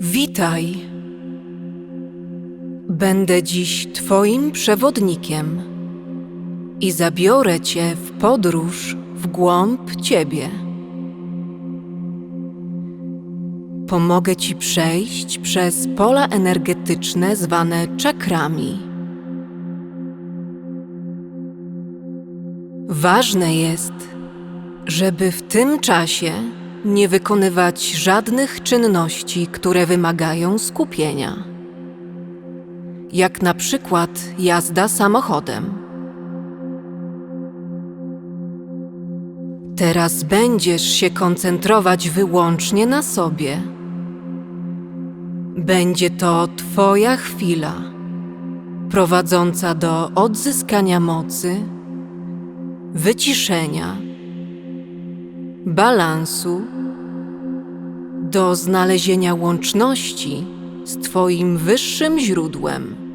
Witaj. Będę dziś Twoim przewodnikiem i zabiorę Cię w podróż w głąb Ciebie. Pomogę Ci przejść przez pola energetyczne zwane czakrami. Ważne jest, żeby w tym czasie nie wykonywać żadnych czynności, które wymagają skupienia. Jak na przykład jazda samochodem. Teraz będziesz się koncentrować wyłącznie na sobie. Będzie to Twoja chwila, prowadząca do odzyskania mocy, wyciszenia balansu, do znalezienia łączności z Twoim wyższym źródłem.